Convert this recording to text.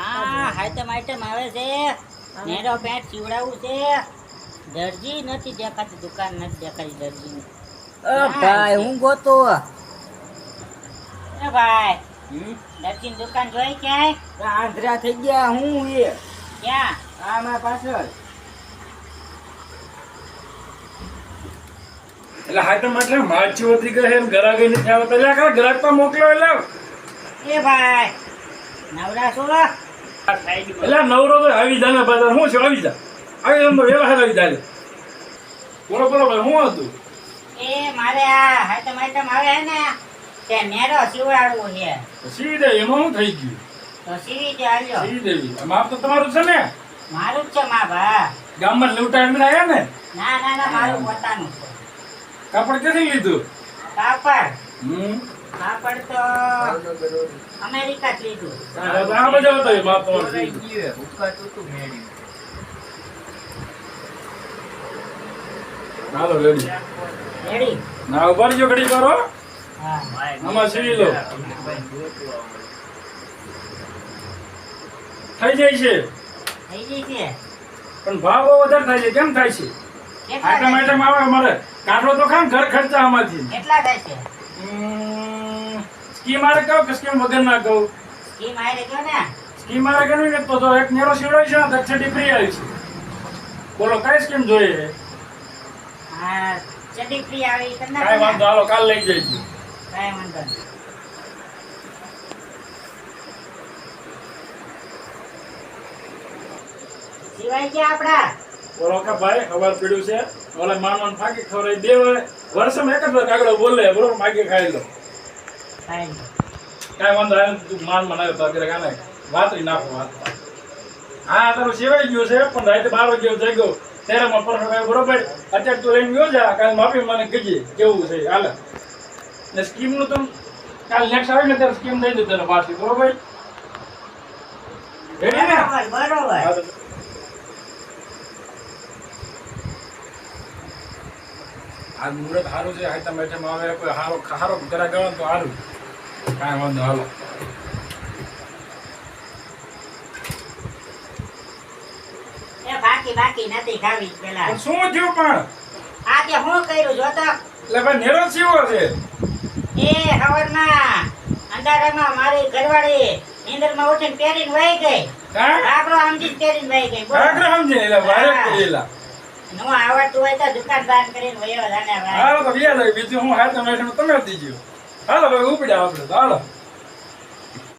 આ item item આવે છે. નેરો પેન્ટ સીવડાવવું છે. દરજી નથી દેખાતી દુકાન નથી દેખાતી દરજી ભાઈ હું ગોતો ભાઈ દરજીની દુકાન જોઈ ક્યાંય? આંધ્રા થઈ ગયા હું એ. ક્યાં? આ મારા પાછળ. એટલે હાઈટમ એટલે માછી વધી ગઈ છે ગરાગ નથી આવતા. એટલે ગ્રાહક તો મોકલો એટલે એ ભાઈ નવરા છો? એટલે નવરો તો આવી જાય ને શું છે આવી જા. આવી એમ તો વ્યવહાર આવી જાય બોલો બોલો ભાઈ શું હતું? એ મારે આ આઈટમ આઈટમ આવે છે ને તે મેરો સીવડાવવો છે. સીવી દે એમાં શું થઈ ગયું? તો સીવી દે હાલ્યો. સીવી દેવી. માપ તો તમારું છે ને? મારું જ છે મા ભા ગામમાં લૂંટાઈને આવ્યા ને? ના ના ના મારું પોતાનું છે. કાપડ ક્યાંથી લીધું? કાપડ. હમ. કાપડ તો અમેરિકા જ લીધું. આ બધા હતા એ માપ તમારું થઈ હાલો રેડી. રેડી? ના ઊભા રહેજો ઘડી કરો હા. આમાં સીવી લો. થઈ જાય છે. થઈ છે? પણ ભાવ બહુ વધારે થાય છે. કેમ થાય છે? છે? આટમ આવે અમારે કાઢો તો કામ ઘર ખર્ચા આમાંથી. કેટલા થાય છે? સ્કીમ કહું કે સ્કીમ વગર ના કહો? સ્કીમ જો ને? સ્કીમ ગણવી ને તો તો એક નેરો સીવડાવી છે છડી ફ્રી આવી છે. બોલો કઈ સ્કીમ જોઈએ? હા ચડી ફ્રી આવી ઈ કરી વાંધો હાલો કાલ લઈ જઈશું. કાંઈ વાંધો સિવાય ગયા આપડા બોલો કે ભાઈ ખબર પડ્યું છે? ઓલા માનવાન ફાકી ખવડાવી બે વાર- વર્ષમાં એક જ કાગડો બોલે બરોબર માગી ખાઈ લો. કાંઈ વાંધો આવે તું માન મને તો અત્યારે કાને વાત નાખો વાત હા તારું સિવાય ગયું છે પણ રાતે બાર વાગે જાગ્યો. ત્યારે માં પરફેક્ટ આવ્યો બરોબર? અત્યારે તું લઈને ગયો જા કાલ માફી મને કહીએ કેવું છે હાલે. ને સ્કીમનું તું કાલ નેક્સ્ટ આવે ને ત્યારે સ્કીમ દઈ દઉં તને પાછી બરોબર? રેડી ને બરોબર બરોબર હા તો- આ મુહૂર્ત સારું છે હાઈટમ આઈટમ આવે કોઈ સારો સારો ઘરા ગયો તો સારું કાંઈ વાંધો હાલો. બાકી બાકી નથી ખાવી પેલા. શું થયું પણ? આ તે હું કર્યું જો તો? એટલે ભાઈ નેરો સીવો છે. એ હવરમાં અંધારામાં મારી ઘરવાળી નીંદરમાં ઉઠીને પહેરીને વહી ગઈ. આમથી જ પહેરીને વહી ગઈ બોલો. કાંકરા સમજે એટલે વારે પેલા નો આવડતું હોય તો દુકાન કરીને વયો જાને ભાઈ. હાલો તો વ્યાજ આવી, બીજું હું હાઈટમ તમે તમે દીજો હાલો ભાઈ, ઉપડ્યા આપણે હાલો.